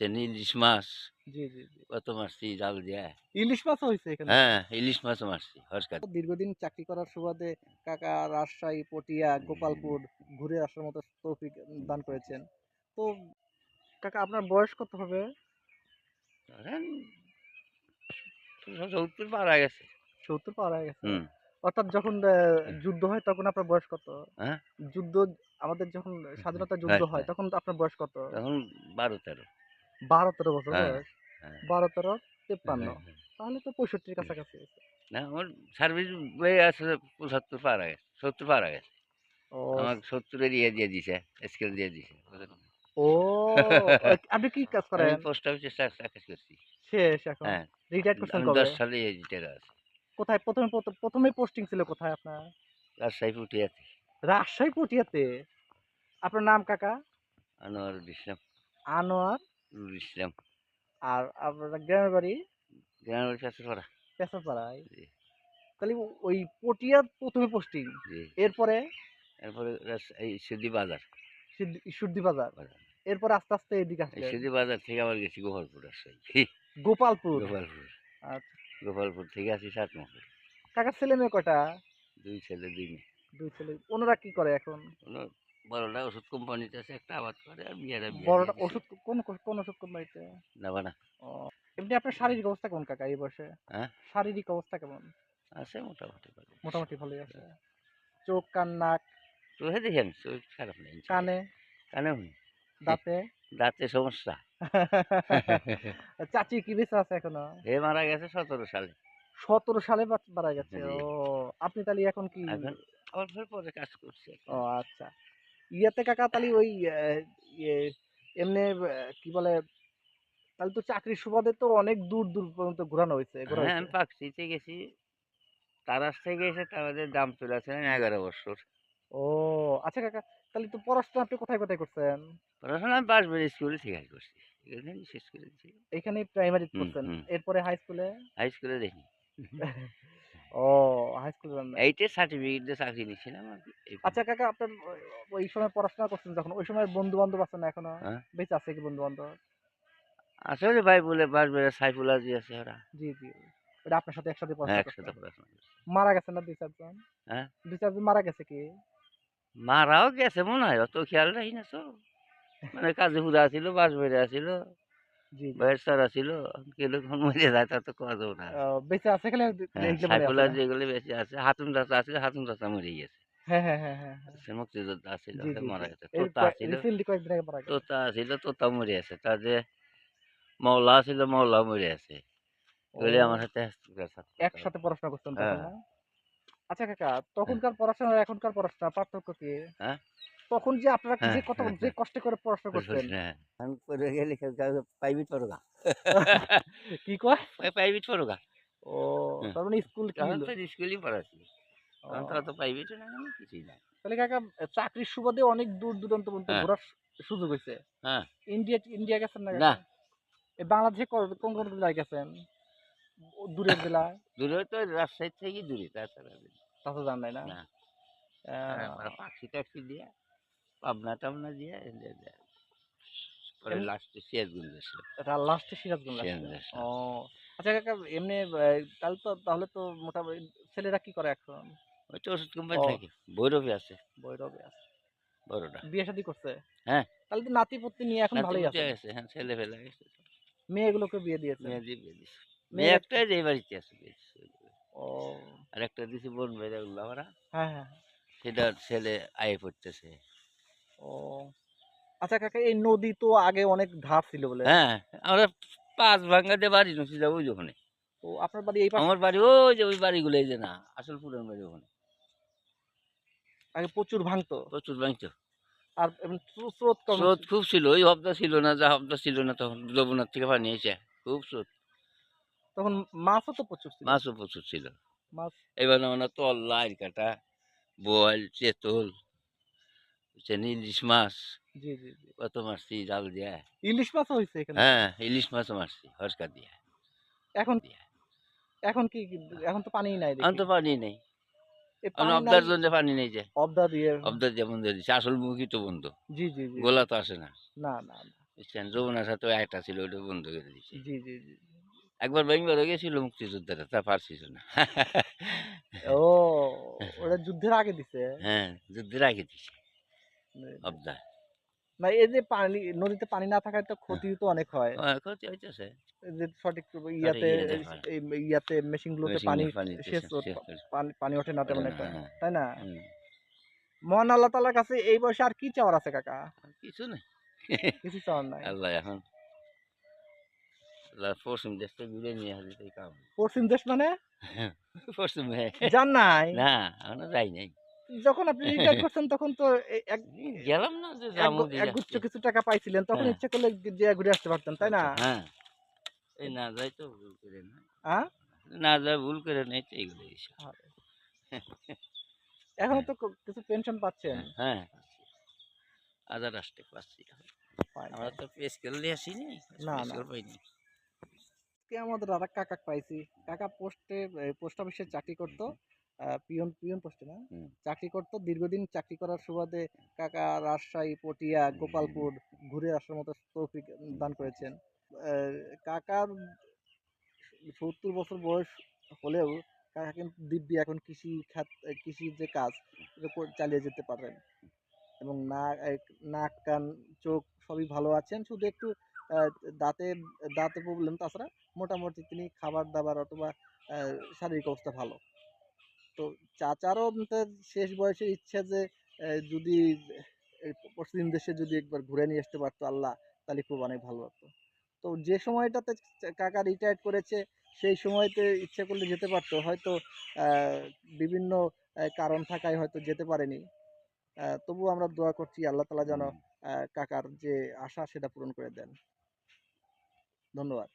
বুঝছেন ইলিশ মাছ। জি কত মারছি? জাল দিয়ে। ইলিশ মাছও হয়েছে এখানে? হ্যাঁ ইলিশ মাছও মারছি দীর্ঘদিন চাকরি করার সুবাদে কাকা রাজশাহী পটিয়া গোপালপুর ঘুরে আসার মতো তৌফিক দান করেছেন। তো কাকা আপনার বয়স কত হবে? ধরেন সত্তর পারা গেছে। সত্তর পার হয়ে গেছে? অর্থাৎ যখন যুদ্ধ হয় তখন আপনার বয়স কত? হ্যাঁ? যুদ্ধ আমাদের যখন স্বাধীনতা যুদ্ধ হ্যাঁ। তখন আপনার বয়স কত? তখন বারো তেরো। বারো তেরো বছর হ্যাঁ, বয়স। হ্যাঁ। বারো তেরো তেপ্পান্ন। হ্যাঁ। তাহলে তো পঁয়ষট্টির কাছাকাছি না আমার সার্ভিস বয়ে আছে পঁচাত্তর পারা গেছে সত্তর পারা ও। আমাকে সত্তরের ইয়ে দিয়ে দিছে স্কেল দিয়ে দিছে ও আপনি কি কাজ করেন? পোস্ট অফিসে চাকরি করছি। শেষ এখন। হ্যাঁ। রিটায়ার করছেন কবে? দশ সালে রিটায়ার আছে। কোথায়? প্রথমে প্রথ- প্রথমে পোস্টিং ছিল কোথায় আপনার? রাজশাহী ফুটিয়াতে রাজশাহী পটিয়াতে? আপনার নাম কাকা? আনোয়ার ইসলাম আনোয়ার নুরুল ইসলাম আর আপনার গ্রামের বাড়ি? গ্রামের কাছে পড়া পেশাপাড়ায় জি। তাহলে ওই পটিয়া প্রথমে পোস্টিং। এরপরে? এরপরে এই সুদি বাজার। সিদ্ধি- বাজার। এরপরে আস্তে আস্তে এদিকে এই আসলেন সুদি বাজার থেকে আবার গেছি গোপালপুর রাজশাহী। গোপালপুর? গোপালপুর। আচ্ছা। গোপালপুর থেকে আসি সাতমহল কাকার ছেলে মেয়ে কটা দুই ছেলে দুই মেয়ে। দুই ছেলে। ওনারা কি করে এখন? বড়টা ওষুধ কোম্পানিতে আছে একটা আবাদ করে আর বিয়েরা বিয়ে বড়টা ওষুধ কোন কোন ওষুধ কোম্পানিতে না বানা ও এমনি আপনার শারীরিক অবস্থা কেমন কাকা এই বয়সে? হ্যাঁ? শারীরিক অবস্থা কেমন? আছে মোটামুটি ভালো মোটামুটি ভালোই আছে। চোখ কান নাক? তো হে দেখেন শরীর খারাপ নেই কানে? কানে হুন দাঁতে? দাঁতে সমস্যা। চাচি কি বেঁচে আছে এখনও? এ মারা গেছে সতেরো সালে। সতেরো সালে মারা গেছে? ও আপনি তাহলে এখন কি? এখন অল্পের পরে কাজ করছে ও আচ্ছা। ইয়েতে কাকা তাহলে ওই ইয়ে এমনি কি বলে তাহলে তো চাকরির সুবাদে তো অনেক দূর দূর পর্যন্ত ঘোরানো হয়েছে হ্যাঁ আমি। পাকশিতে গেছি তারাস থেকে এসে তাদের দাম চলে আসছিলেন এগারো বছর। ও আচ্ছা কাকা তাহলে তো পড়াশোনা আপনি কোথায় কোথায় করছেন? পড়াশোনা আমি স্কুলে থেকে করছি এখানে শেষ করে এখানে প্রাইমারি করছেন এরপরে হাই স্কুলে হাই স্কুলে দেখি। ও হাই স্কুলে এইটে সার্টিফিকেট দিয়ে চাকরি কি। আচ্ছা কাকা আপনার ওই- ওই সময় পড়াশোনা করছেন যখন? ওই সময় বন্ধু বান্ধব আছে না এখনও? হ্যাঁ। বেঁচে আছে কি বন্ধু বান্ধব আসলে ভাই বলে বাসবের সাইফুল আজি আছে ওরা। জি জি ওটা আপনার সাথে একসাথে হ্যাঁ পড়াশোনা একসাথে পড়াশোনা মারা গেছেন না দুই চারজন? হ্যাঁ? দুই চারজন মারা গেছে কি? মারাও গেছে মনে হয় অত খেয়াল রাখি না তো। মানে কাজে হুদা ছিল বাসবের আছিল জি। ছিল কেউ মরে যায় তা তো কথা না বেঁচে আছে খালি এইগুলো মরে সাইফুল আছে না? যেগুলো বেশি আছে হাতুন চাচা আছে হাতুন চাচা মরে গেছে। সে মুক্তিযোদ্ধা আছিল জি, সে জি, মারা গেছে তোতা তোতা তোতা মরে আছে তার যে মৌলা ছিল মৌলা মরে আছে এগুলি আমার সাথে একসাথে পড়াশোনা করতেন হ্যাঁ। আচ্ছা কাকা তখনকার পড়াশোনা আর এখনকার পড়াশোনা পার্থক্য কি হ্যাঁ? তখন যে আপনারা কি যে হ্যাঁ, কত হ্যাঁ, যে কষ্ট করে পড়াশোনা করতেন হ্যাঁ। আমি পড়ে গেলে প্রাইভেট পড়োগা কি কয় প্রাইভেট পড়োগা ও। তার মানে স্কুল কি তখন হলো? স্কুলই পড়াচ্ছি ও, তখন তো অত প্রাইভেটও না কিছুই না তাহলে কাকা চাকরির সুবাদে অনেক দূর দূরান্ত পর্যন্ত হ্যাঁ। ঘোরার সুযোগ হয়েছে হ্যাঁ ইন্ডিয়া ইন্ডিয়া গেছেন না না। বাংলাদেশে কোন কোন জেলায় গেছেন ও, দূরের জেলায় দূরে তো রাজশাহী থেকে দূরে তাছাড়া দূরে। তা তো জান নাই না না। আমরা পাখি টাখি দিয়ে পাবনা টাবনা দিয়ে পরে লাস্টে সিয়াজগঞ্জ আসলো এটা লাস্টে সিরাজগঞ্জ লাগছে। সিরাজগঞ্জ আসলো। ও আচ্ছা কাকা এমনি তাহলে তো তাহলে তো মোটামুটি ছেলেরা কি করে এখন? ওই তো ওষুধ কোম্পানি থাকে। ভৈরবে আছে। বৈরবে আছে। বড়টা বিয়ে শাদী করছে? হ্যাঁ। তাহলে তো নাতি পুত্তি নিয়ে এখন ভালোই আছে। হ্যাঁ ছেলে ফেলে গেছে। মেয়েগুলোকে বিয়ে দিয়েছে? মেয়ে দিয়ে বিয়ে মেয়ে মেয়ে একটাই যে বাড়িতে আছে ও। আর একটা দিছে বোন বেড়ে হ্যাঁ হ্যাঁ। সেটা ছেলে আয়ে পড়তেছে। ও। আচ্ছা কাকা এই নদী তো আগে অনেক ধার ছিল বলে। হ্যাঁ আমরা পাঁচ ভাঙ্গা দিয়ে বাড়ি নছি যাব ওই ওখানে। তো আপনার বাড়ি এই পাশে? আমার বাড়ি ওই যে ওই বাড়িগুলো এই যে না আসল পুরান বাড়ি ওখানে। আগে প্রচুর ভাঙতো? প্রচুর বাংশ আর এমনি স্রো- স্রোত কম স্রোত খুব ছিল ওই হপ্তা ছিল না যা হপ্তা ছিল না তখন যমুনার থেকে পানি এসে খুব স্রোত। তখন মাছও তো প্রচুর ছিল? মাছও প্রচুর ছিল। মাছ এবার আমরা তল লাইর কাটা বোয়াল চেতল বুঝছেন ইলিশ মাছ জি জি জি। কত মারছি? জাল দিয়ে। ইলিশ মাছও হয়েছে এখানে? হ্যাঁ ইলিশ মাছও মারছি হরকা দিয়ে। এখন এখন কি এখন তো পানি নাই এখন তো পানি নেই। পানি অবদার জন্য পানি নেই যে। অবদা দিয়ে দিচ্ছে আসল মুখী তো বন্ধ। জি জি জি। গোলা তো আসে না। না না বুঝছেন? সাথে একটা ছিল ওটা বন্ধ করে জি জি জি একবার বেঙ্গলে গেছিল মুক্তিযোদ্ধারা তা পারছিল না। ও ওটা যুদ্ধের আগে দিছে? হ্যাঁ যুদ্ধের আগে দিছে। অবদা না। এই যে পানি নদীতে পানি না তো ক্ষতি তো অনেক হয়। ক্ষতি হইতেছে। যে সঠিক ইয়াতে ইয়ে হয়। ইয়াতে মেশিন গুলোতে পানি শেষ। পানি ওঠে না তেমন হ্যাঁ, একটা হ্যাঁ, তাই না। মহান আল্লাহ কাছে এই বয়সে আর কি চাওয়ার আছে কাকা? কিছু নেই। কিছু চাওয়ার নাই। আল্লাহ এখন পশ্চিম দেশ ঘুরে নিয়ে আসলে কাম। পশ্চিম দেশ মানে? পশ্চিমে নাই? না এখনও যাই নাই। যখন আপনি রিটায়ার করছেন তখন তো এক গেলাম না যে এক যাব গু- একগুচ্ছ কিছু টাকা পাইছিলেন তখন হ্যাঁ। ইচ্ছা করলে যে ঘুরে আসতে পারতেন তাই না? হ্যাঁ। এই না যাই তো ভুল করে না। হ্যাঁ না যাই ভুল করে নেই তো এইসব। এখনও তো কিছু পেনশন পাচ্ছেন। হ্যাঁ আধার রাষ্ট্রে পাচ্ছি আমরা তো পে স্কেল দিয়ে আসিনি না, না। পাইনি। আমাদের আর এক কাকা পাইছি। কাকা পোস্টে পোস্ট অফিসে চাকরি করতো। পিয়ন পিয়ন পোস্টে না চাকরি করতো দীর্ঘদিন চাকরি করার সুবাদে কাকা রাজশাহী পটিয়া গোপালপুর ঘুরে আসার মতো তৌফিক দান করেছেন। কাকার সত্তর বছর বয়স হলেও কাকা কিন্তু দিব্যি এখন কৃষি খাত কৃষির যে কাজ চালিয়ে যেতে পারেন এবং নাক নাক কান চোখ সবই ভালো আছেন। শুধু একটু দাঁতে দাঁতে প্রবলেম তাছাড়া মোটামুটি তিনি খাবার দাবার অথবা শারীরিক অবস্থা ভালো। তো চাচারও তার শেষ বয়সে ইচ্ছা যে যদি পশ্চিম দেশে যদি একবার ঘুরে নিয়ে আসতে পারতো আল্লাহ তাহলে খুব অনেক ভালো হতো। তো যে সময়টাতে কাকা রিটায়ার করেছে সেই সময়তে ইচ্ছা করলে যেতে পারতো। হয়তো বিভিন্ন কারণ থাকায় হয়তো যেতে পারেনি। তবুও আমরা দোয়া করছি আল্লাহ তালা যেন কাকার যে আশা সেটা পূরণ করে দেন। ধন্যবাদ।